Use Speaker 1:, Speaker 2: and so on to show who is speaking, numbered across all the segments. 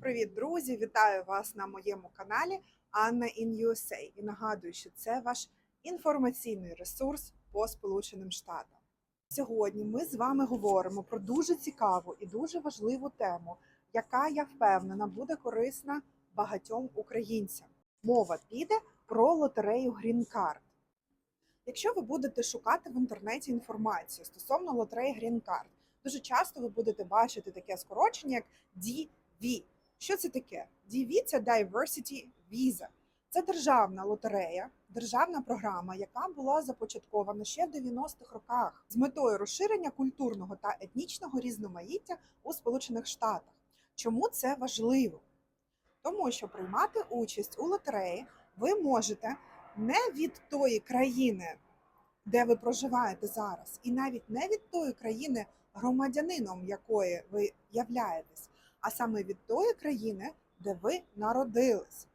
Speaker 1: Привіт, друзі! Вітаю вас на моєму каналі Анна in USA. І нагадую, що це ваш інформаційний ресурс по Сполученим Штатам. Сьогодні ми з вами говоримо про дуже цікаву і дуже важливу тему, яка я впевнена буде корисна багатьом українцям. Мова піде про лотерею Card. Якщо ви будете шукати в інтернеті інформацію стосовно лотереї Card, дуже часто ви будете бачити таке скорочення, як DV. Що це таке? Це Diversity Visa. Це державна лотерея, державна програма, яка була започаткована ще в 90-х роках з метою розширення культурного та етнічного різноманіття у Сполучених Штатах. Чому це важливо? Тому що приймати участь у лотереї ви можете не від тої країни, де ви проживаєте зараз, і навіть не від тої країни, громадянином якої ви являєтесь, а саме від тої країни, де ви народились.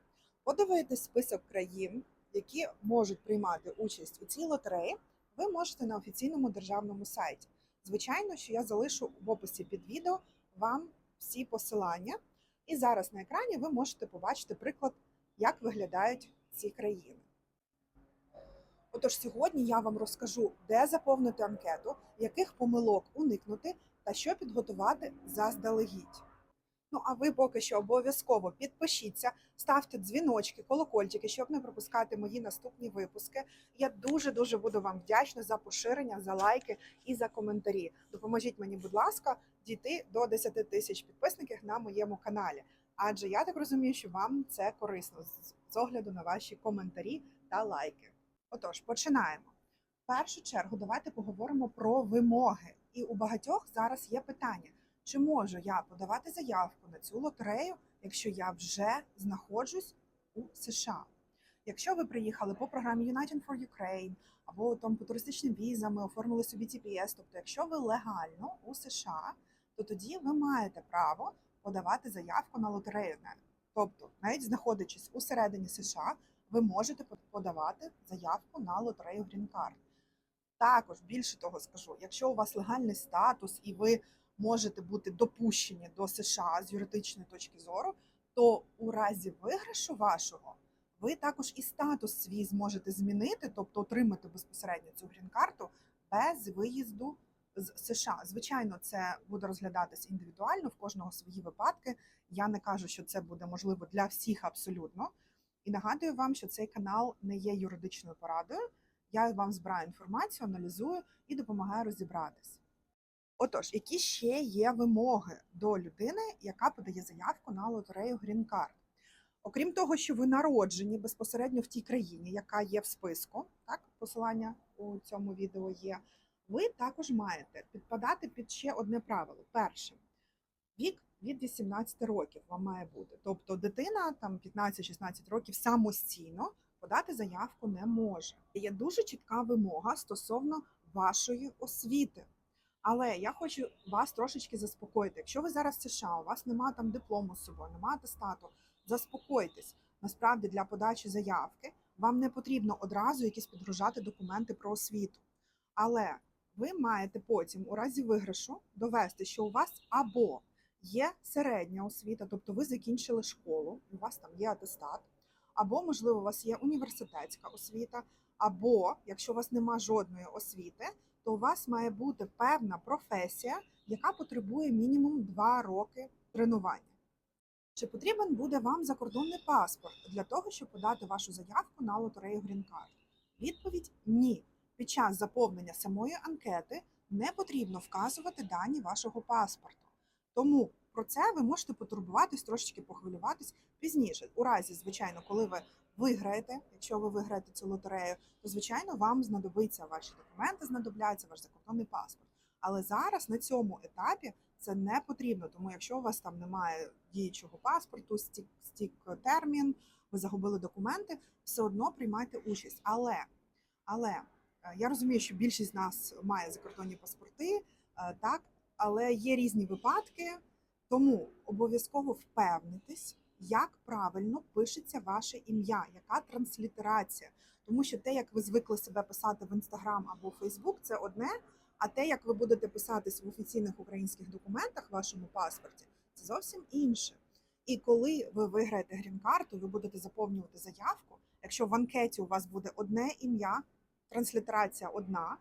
Speaker 1: Подивитись список країн, які можуть приймати участь у цій лотереї, ви можете на офіційному державному сайті. Звичайно, що я залишу в описі під відео вам всі посилання. І зараз на екрані ви можете побачити приклад, як виглядають ці країни. Отож, сьогодні я вам розкажу, де заповнити анкету, яких помилок уникнути та що підготувати заздалегідь. Ну а ви поки що обов'язково підпишіться, ставте дзвіночки, колокольчики, щоб не пропускати мої наступні випуски. Я дуже дуже буду вам вдячна за поширення, за лайки і за коментарі. Допоможіть мені, будь ласка, дійти до 10 тисяч підписників на моєму каналі. Адже я так розумію, що вам це корисно з огляду на ваші коментарі та лайки. Отож, починаємо. В першу чергу давайте поговоримо про вимоги. І у багатьох зараз є питання: чи можу я подавати заявку на цю лотерею, якщо я вже знаходжусь у США? Якщо ви приїхали по програмі United for Ukraine або там по туристичним візам, оформили собі TPS, тобто, якщо ви легально у США, то тоді ви маєте право подавати заявку на лотерею. Тобто, навіть знаходячись у середині США, ви можете подавати заявку на лотерею Green Card. Також більше того скажу, якщо у вас легальний статус і ви можете бути допущені до США з юридичної точки зору, то у разі виграшу вашого ви також і статус свій зможете змінити, тобто отримати безпосередньо цю грін-карту без виїзду з США. Звичайно, це буде розглядатись індивідуально, в кожного свої випадки. Я не кажу, що це буде можливо для всіх абсолютно. І нагадую вам, що цей канал не є юридичною порадою. Я вам збираю інформацію, аналізую і допомагаю розібратись. Отож, які ще є вимоги до людини, яка подає заявку на лотерею Green Card? Окрім того, що ви народжені безпосередньо в тій країні, яка є в списку, так, посилання у цьому відео є, ви також маєте підпадати під ще одне правило. Перше, вік від 18 років вам має бути. Тобто дитина там 15-16 років самостійно подати заявку не може. Є дуже чітка вимога стосовно вашої освіти. Але я хочу вас трошечки заспокоїти. Якщо ви зараз в США, у вас немає там диплому з собою, немає атестату, заспокойтесь. Насправді для подачі заявки вам не потрібно одразу якісь підгружати документи про освіту. Але ви маєте потім, у разі виграшу, довести, що у вас або є середня освіта, тобто ви закінчили школу, у вас там є атестат, або, можливо, у вас є університетська освіта, або якщо у вас нема жодної освіти, то у вас має бути певна професія, яка потребує мінімум 2 роки тренування. Чи потрібен буде вам закордонний паспорт для того, щоб подати вашу заявку на лотерею Card? Відповідь ні. Під час заповнення самої анкети не потрібно вказувати дані вашого паспорту. Тому про це ви можете потурбуватись, трошечки похвилюватись пізніше. У разі, звичайно, коли ви виграєте, якщо ви виграєте цю лотерею, то звичайно вам знадобиться ваші документи, знадобляться ваш закордонний паспорт. Але зараз на цьому етапі це не потрібно. Тому якщо у вас там немає діючого паспорту, стік, стік термін, ви загубили документи, все одно приймайте участь. Але але е, я розумію, що більшість з нас має закордонні паспорти, е, так але є різні випадки, тому обов'язково впевнитись, як правильно пишеться ваше ім'я, яка транслітерація. Тому що те, як ви звикли себе писати в інстаграм або Фейсбук, це одне. А те, як ви будете писатись в офіційних українських документах в вашому паспорті, це зовсім інше. І коли ви виграєте грін-карту, ви будете заповнювати заявку. Якщо в анкеті у вас буде одне ім'я, транслітерація одна,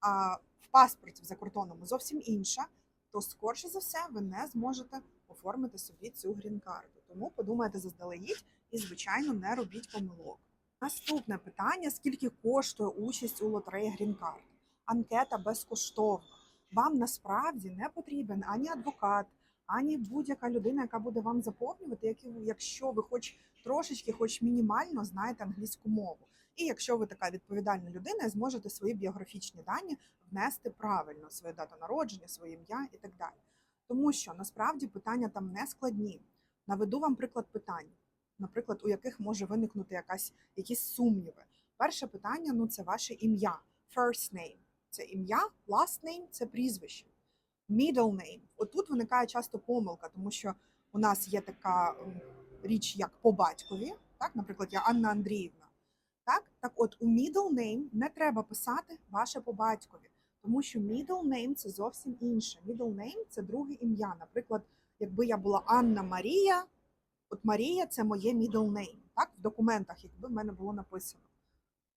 Speaker 1: а в паспорті в закордонному зовсім інша, то скорше за все ви не зможете оформити собі цю грін-карту. Тому подумайте заздалегідь і, звичайно, не робіть помилок. Наступне питання: скільки коштує участь у лотереї грін-карт? Анкета безкоштовна. Вам насправді не потрібен ані адвокат, ані будь-яка людина, яка буде вам заповнювати, якщо ви хоч трошечки, хоч мінімально знаєте англійську мову. І якщо ви така відповідальна людина, зможете свої біографічні дані внести правильно, свою дату народження, своє ім'я і так далі. Тому що насправді питання там не складні. Наведу вам приклад питань, наприклад, у яких може виникнути якась якісь сумніви. Перше питання ну це ваше ім'я, first name це ім'я, last name це прізвище. Middle name. Отут виникає часто помилка, тому що у нас є така річ, як по батькові, так, наприклад, я Анна Андріївна. Так, так от у middle name не треба писати ваше по батькові, тому що middle name це зовсім інше. Middle name це друге ім'я. Наприклад, якби я була Анна Марія, от Марія це моє middle name, так, в документах, якби в мене було написано.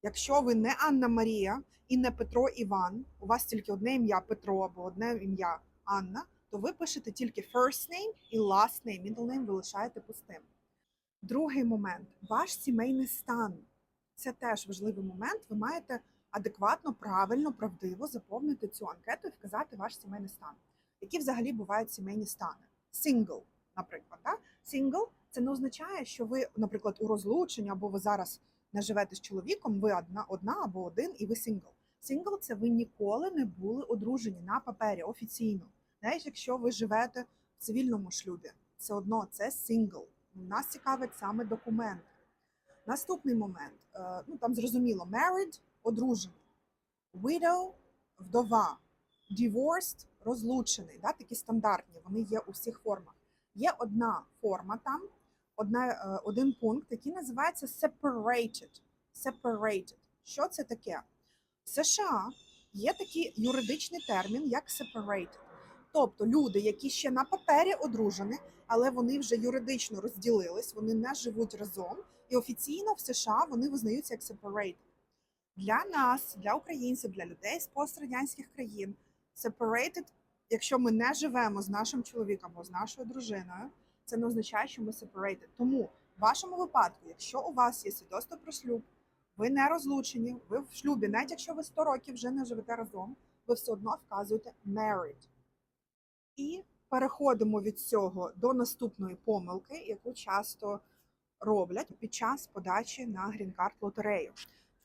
Speaker 1: Якщо ви не Анна Марія і не Петро Іван, у вас тільки одне ім'я Петро або одне ім'я Анна, то ви пишете тільки first name і last name, middle name ви лишаєте пустим. Другий момент ваш сімейний стан. Це теж важливий момент. Ви маєте адекватно, правильно, правдиво заповнити цю анкету і вказати ваш сімейний стан. Які взагалі бувають сімейні стани? Single, наприклад. Да? Single – це не означає, що ви, наприклад, у розлученні або ви зараз не живете з чоловіком, ви одна, одна або один, і ви сингл. Сингл це ви ніколи не були одружені на папері офіційно. Навіть якщо ви живете в цивільному шлюбі, все одно це сингл. Нас цікавить саме документи. Наступний момент, е, ну там зрозуміло, married – одружений, widow – вдова, divorced – розлучений, да, такі стандартні, вони є у всіх формах. Є одна форма там, одна, е, один пункт, який називається separated. Separated. Що це таке? В США є такий юридичний термін, як separated. Тобто люди, які ще на папері одружені, але вони вже юридично розділились, вони не живуть разом, і офіційно в США вони визнаються як separated. Для нас, для українців, для людей з пострадянських країн, separated, якщо ми не живемо з нашим чоловіком або з нашою дружиною, це не означає, що ми separated. Тому в вашому випадку, якщо у вас є свідоцтво про шлюб, ви не розлучені, ви в шлюбі, навіть якщо ви 100 років вже не живете разом, ви все одно вказуєте married. І переходимо від цього до наступної помилки, яку часто роблять під час подачі на грін-карт лотерею.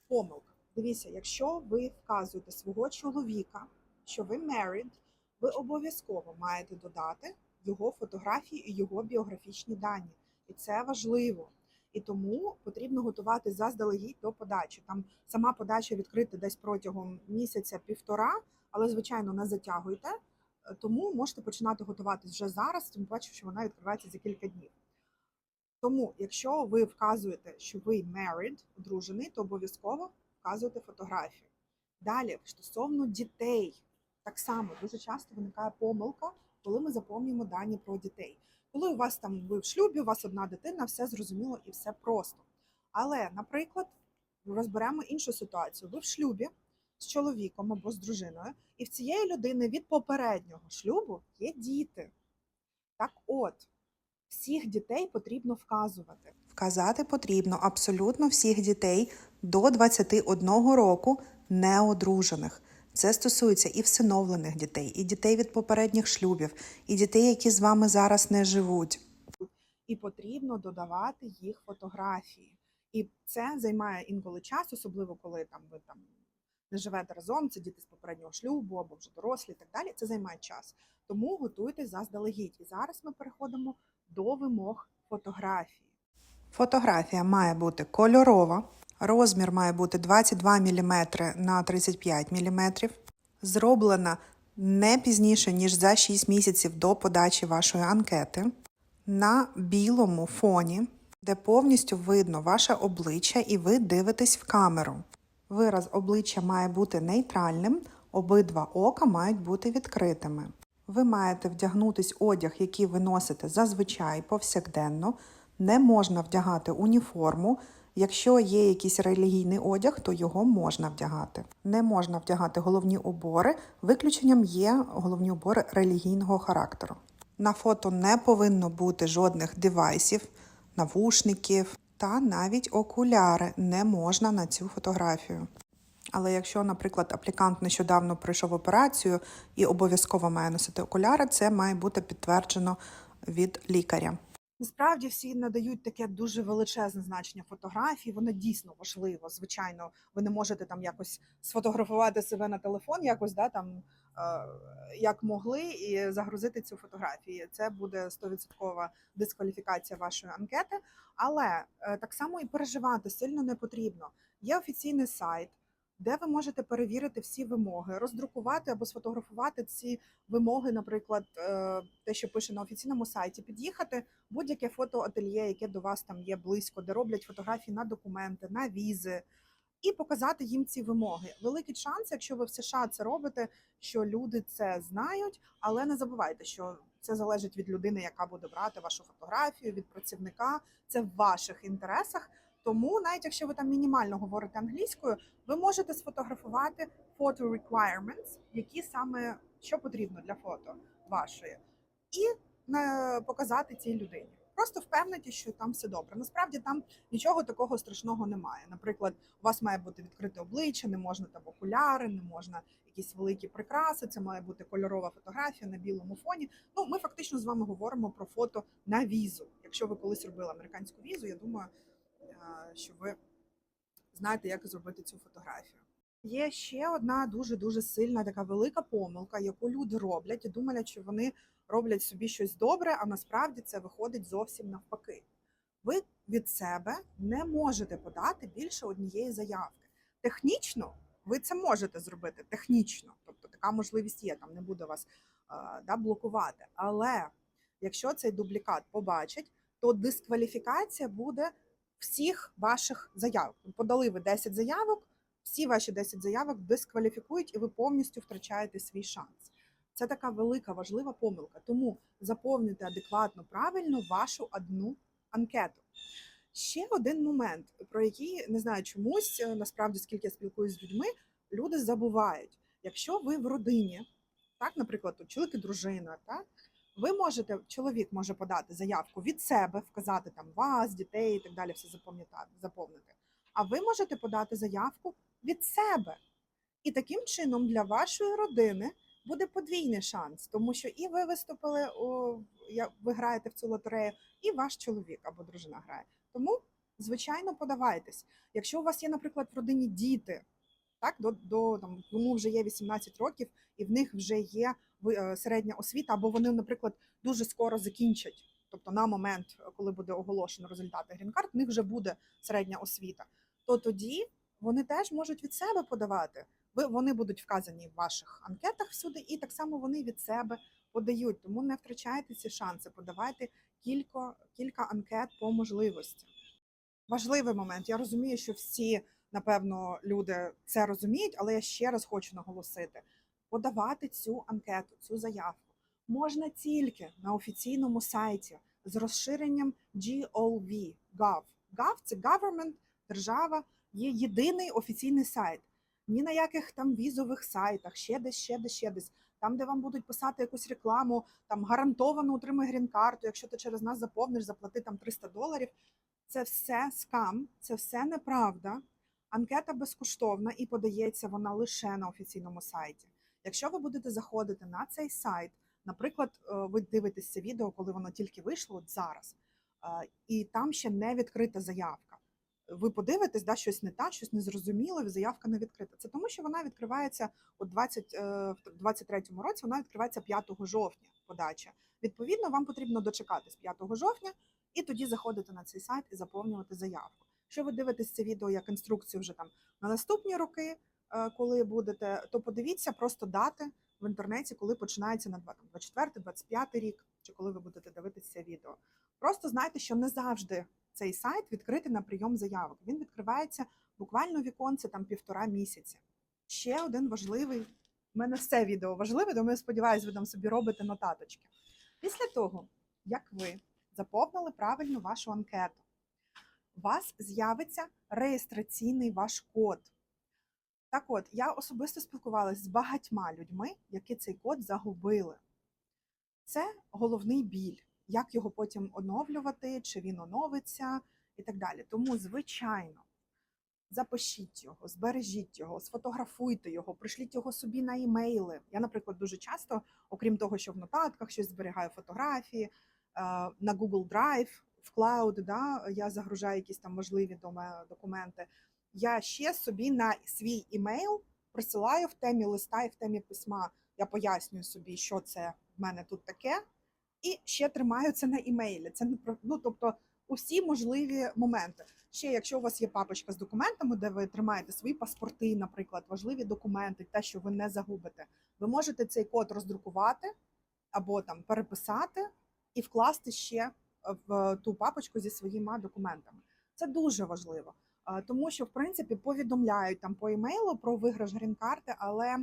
Speaker 1: Помилка. Дивіться, якщо ви вказуєте свого чоловіка, що ви married, ви обов'язково маєте додати його фотографії і його біографічні дані. І це важливо. І тому потрібно готувати заздалегідь до подачі. Там сама подача відкрита десь протягом місяця-півтора, але звичайно не затягуйте. Е, Тому можете починати готуватись вже зараз, тим паче, що вона відкривається за кілька днів. Тому, якщо ви вказуєте, що ви married, одружений, то обов'язково вказуєте фотографію. Далі, стосовно дітей, так само дуже часто виникає помилка, коли ми заповнюємо дані про дітей. Коли у вас там ви в шлюбі, у вас одна дитина, все зрозуміло і все просто. Але, наприклад, розберемо іншу ситуацію. Ви в шлюбі з чоловіком або з дружиною, і в цієї людини від попереднього шлюбу є діти. Так от, всіх дітей потрібно вказувати.
Speaker 2: Вказати потрібно абсолютно всіх дітей до 21 року неодружених. Це стосується і всиновлених дітей, і дітей від попередніх шлюбів, і дітей, які з вами зараз не живуть.
Speaker 1: і потрібно додавати їх фотографії. І це займає інколи час, особливо коли там ви там не живете разом, це діти з попереднього шлюбу або вже дорослі, і так далі. Це займає час. Тому готуйтесь заздалегідь. І зараз ми переходимо до вимог фотографії.
Speaker 2: Фотографія має бути кольорова, розмір має бути 22 мм на 35 мм, зроблена не пізніше, ніж за 6 місяців до подачі вашої анкети, на білому фоні, де повністю видно ваше обличчя і ви дивитесь в камеру. Вираз обличчя має бути нейтральним, обидва ока мають бути відкритими. Ви маєте вдягнутись одяг, який ви носите зазвичай повсякденно. Не можна вдягати уніформу. Якщо є якийсь релігійний одяг, то його можна вдягати. Не можна вдягати головні убори. Виключенням є головні убори релігійного характеру. На фото не повинно бути жодних девайсів, навушників та навіть окуляри не можна на цю фотографію. Але якщо, наприклад, аплікант нещодавно пройшов операцію і обов'язково має носити окуляри, це має бути підтверджено від лікаря.
Speaker 1: Насправді всі надають таке дуже величезне значення фотографії. Воно дійсно важливо. Звичайно, ви не можете там якось сфотографувати себе на телефон, якось да там е, як могли, і загрузити цю фотографію. Це буде 100% дискваліфікація вашої анкети. Але е, так само і переживати сильно не потрібно. Є офіційний сайт. Де ви можете перевірити всі вимоги, роздрукувати або сфотографувати ці вимоги, наприклад, е, те, що пише на офіційному сайті, під'їхати будь-яке фотоательє, яке до вас там є близько, де роблять фотографії на документи, на візи, і показати їм ці вимоги. Великий шанс, якщо ви в США це робите, що люди це знають, але не забувайте, що це залежить від людини, яка буде брати вашу фотографію, від працівника. Це в ваших інтересах. Тому, навіть якщо ви там мінімально говорите англійською, ви можете сфотографувати photo requirements, які саме що потрібно для фото вашої, і е, показати цій людині. Просто впевнити, що там все добре. Насправді там нічого такого страшного немає. Наприклад, у вас має бути відкрите обличчя, не можна там окуляри, не можна якісь великі прикраси. Це має бути кольорова фотографія на білому фоні. Ну, ми фактично з вами говоримо про фото на візу. Якщо ви колись робили американську візу, я думаю, е, що ви знаєте, як зробити цю фотографію. Є ще одна дуже дуже сильна така велика помилка, яку люди роблять і думають, що вони роблять собі щось добре, а насправді це виходить зовсім навпаки. Ви від себе не можете подати більше однієї заявки. Технічно ви це можете зробити технічно, тобто така можливість є, там не буде вас е, да, блокувати. Але якщо цей дублікат побачить, то дискваліфікація буде всіх ваших заявок. Подали ви 10 заявок, всі ваші 10 заявок дискваліфікують, і ви повністю втрачаєте свій шанс. Це така велика важлива помилка. Тому заповнюйте адекватно, правильно вашу одну анкету. Ще один момент, про який не знаю чомусь, е, насправді, скільки я спілкуюся з людьми, люди забувають. Якщо ви в родині, так, наприклад, чоловік і дружина, так, ви можете, чоловік може подати заявку від себе, вказати там вас, дітей і так далі, все заповнити. А ви можете подати заявку від себе. І таким чином для вашої родини буде подвійний шанс, тому що і ви виступили, у, ви граєте в цю лотерею, і ваш чоловік або дружина грає. Тому, звичайно, подавайтесь. Якщо у вас є, наприклад, в родині діти, так, до, до там, йому вже є 18 років, і в них вже є е, середня освіта, або вони, наприклад, дуже скоро закінчать. Тобто на момент, коли буде оголошено результати грін-карт, в них вже буде середня освіта. То тоді вони теж можуть від себе подавати. Ви вони будуть вказані в ваших анкетах всюди, і так само вони від себе подають. Тому не втрачайте ці шанси. Подавайте кілька, кілька анкет по можливості. Важливий момент. Я розумію, що всі, напевно, люди це розуміють, але я ще раз хочу наголосити: подавати цю анкету, цю заявку можна тільки на офіційному сайті з розширенням GOV. Gov. Gov – це government, держава, є єдиний офіційний сайт. Ні на яких там візових сайтах, ще десь, ще десь, ще десь. Там, де вам будуть писати якусь рекламу, там гарантовано отримай грін-карту, якщо ти через нас заповниш, заплати там 300 доларів. Це все скам, це все неправда. Анкета безкоштовна і подається вона лише на офіційному сайті. Якщо ви будете заходити на цей сайт, наприклад, е, ви дивитесь це відео, коли воно тільки вийшло от зараз, е, і там ще не відкрита заявка. Ви подивитесь, да, щось не так, щось незрозуміло, заявка не відкрита. Це тому, що вона відкривається у 20, е, в 23-му році, вона відкривається 5 жовтня подача. Відповідно, вам потрібно дочекатись 5 жовтня і тоді заходити на цей сайт і заповнювати заявку. Якщо ви дивитесь це відео як інструкцію вже там на наступні роки, е, коли будете, то подивіться просто дати в інтернеті, коли починається на 24-25 рік, чи коли ви будете дивитися це відео. Просто знайте, що не завжди цей сайт відкритий на прийом заявок. Він відкривається буквально віконце там півтора місяці. Ще один важливий У мене все відео важливе, тому я сподіваюся, ви там собі робите нотаточки. Після того, як ви заповнили правильно вашу анкету, вас з'явиться реєстраційний ваш код. Так от, я особисто спілкувалася з багатьма людьми, які цей код загубили. Це головний біль, як його потім оновлювати, чи він оновиться і так далі. Тому, звичайно, запишіть його, збережіть його, сфотографуйте його, пришліть його собі на імейли. Я, наприклад, дуже часто, окрім того, що в нотатках щось зберігаю фотографії, е, на Google Drive, в Cloud, да, я загружаю якісь там важливі документи. Я ще собі на свій імейл присилаю в темі листа і в темі письма. Я пояснюю собі, що це в мене тут таке, і ще тримаю це на імейлі. Це не про ну, тобто усі можливі моменти. Ще якщо у вас є папочка з документами, де ви тримаєте свої паспорти, наприклад, важливі документи, те, що ви не загубите, ви можете цей код роздрукувати або там переписати і вкласти ще в ту папочку зі своїми документами. Це дуже важливо, тому що в принципі повідомляють там по емейлу про виграш грін-карти, але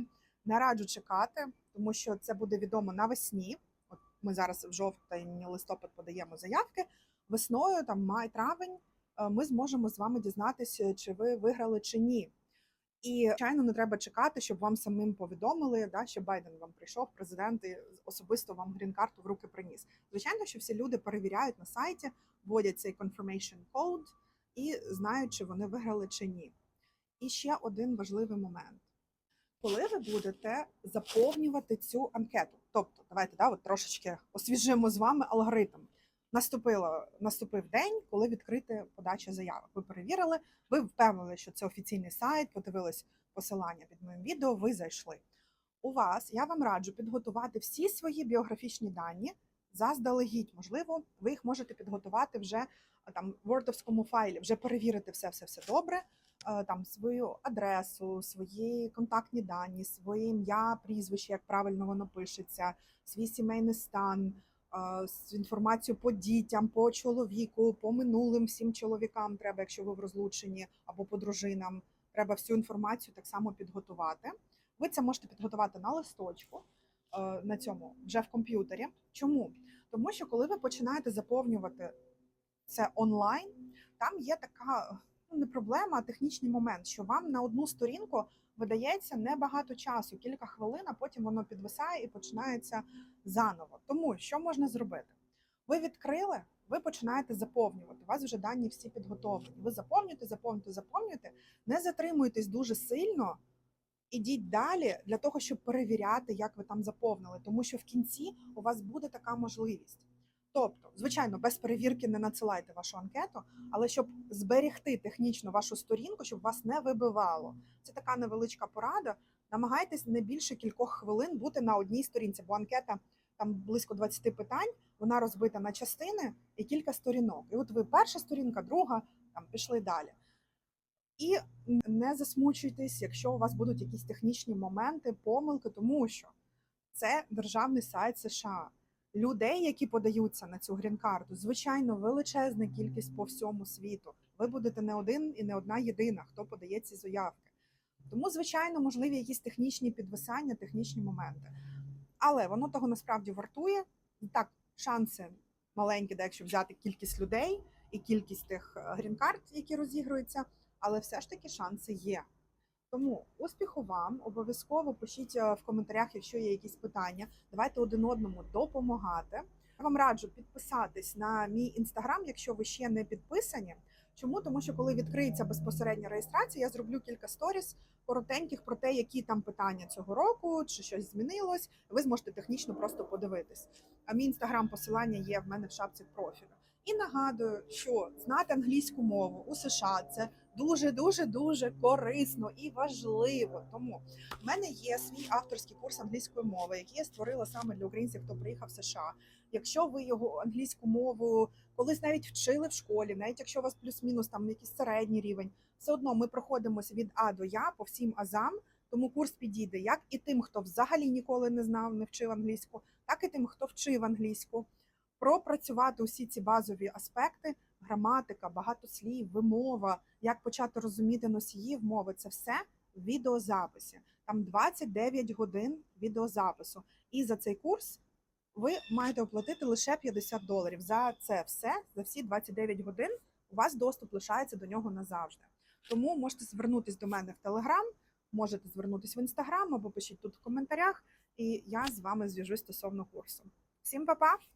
Speaker 1: не раджу чекати, тому що це буде відомо навесні. От ми зараз в жовтень, листопад подаємо заявки. Весною, там май, травень, е, ми зможемо з вами дізнатися, чи ви виграли чи ні. І звичайно, не треба чекати, щоб вам самим повідомили, да, що Байден вам прийшов, президент і особисто вам грін-карту в руки приніс. Звичайно, що всі люди перевіряють на сайті, вводять цей confirmation code і знають, чи вони виграли чи ні. І ще один важливий момент. Коли ви будете заповнювати цю анкету, тобто, давайте да, от трошечки освіжимо з вами алгоритм. Наступило, наступив день, коли відкрити подача заявок. Ви перевірили, ви впевнили, що це офіційний сайт, подивились посилання під моїм відео, ви зайшли. У вас я вам раджу підготувати всі свої біографічні дані заздалегідь. Можливо, ви їх можете підготувати вже там в Wordовському файлі, вже перевірити все, все, все добре. е, Там свою адресу, свої контактні дані, своє ім'я, прізвище, як правильно воно пишеться, свій сімейний стан, е, інформацію по дітям, по чоловіку, по минулим всім чоловікам треба, якщо ви в розлученні або по дружинам. Треба всю інформацію так само підготувати. Ви це можете підготувати на листочку е, на цьому вже в комп'ютері. Чому? Тому що коли ви починаєте заповнювати це онлайн, там є така ну, не проблема, а технічний момент, що вам на одну сторінку видається небагато часу, кілька хвилин, а потім воно підвисає і починається заново. Тому що можна зробити? Ви відкрили, ви починаєте заповнювати. У вас вже дані всі підготовлені. Ви заповнюєте, заповнюєте, заповнюєте. Не затримуйтесь дуже сильно. Ідіть далі для того, щоб перевіряти, як ви там заповнили, тому що в кінці у вас буде така можливість. Тобто, звичайно, без перевірки не надсилайте вашу анкету, але щоб зберегти технічно вашу сторінку, щоб вас не вибивало. Це така невеличка порада. Намагайтесь не більше кількох хвилин бути на одній сторінці, бо анкета там близько 20 питань, вона розбита на частини і кілька сторінок. І от ви перша сторінка, друга, там пішли далі. І не засмучуйтесь, якщо у вас будуть якісь технічні моменти, помилки, тому що це державний сайт США. Людей, які подаються на цю грін-карту, звичайно, величезна кількість по всьому світу. Ви будете не один і не одна єдина, хто подає ці заявки. Тому, звичайно, можливі якісь технічні підвисання, технічні моменти. Але воно того насправді вартує. І так, шанси маленькі, де якщо взяти кількість людей і кількість тих е, грін-карт, які розігруються, але все ж таки шанси є. Тому успіху вам обов'язково пишіть е, в коментарях, якщо є якісь питання. Давайте один одному допомагати. Я вам раджу підписатись на мій інстаграм, якщо ви ще не підписані. Чому? Тому що коли відкриється безпосередня реєстрація, я зроблю кілька сторіс коротеньких про те, які там питання цього року, чи щось змінилось. Ви зможете технічно просто подивитись. А мій інстаграм посилання є в мене в шапці профілю. І нагадую, що знати англійську мову у США це дуже дуже дуже корисно і важливо. Тому в мене є свій авторський курс англійської мови, який я створила саме для українців, хто приїхав в США. Якщо ви його англійську мову колись навіть вчили в школі, навіть якщо у вас плюс-мінус там якийсь середній рівень, все одно ми проходимося від А до Я по всім азам. Тому курс підійде як і тим, хто взагалі ніколи не знав, не вчив англійську, так і тим, хто вчив англійську. Пропрацювати усі ці базові аспекти: граматика, багато слів, вимова, як почати розуміти носіїв мови це все в відеозаписі. там 29 годин відеозапису. І за цей курс ви маєте оплатити лише 50 доларів. За це все, за всі 29 годин, у вас доступ лишається до нього назавжди. Тому можете звернутися до мене в Телеграм, можете звернутися в інстаграм або пишіть тут в коментарях, і я з вами зв'яжусь стосовно курсу. Всім па-па!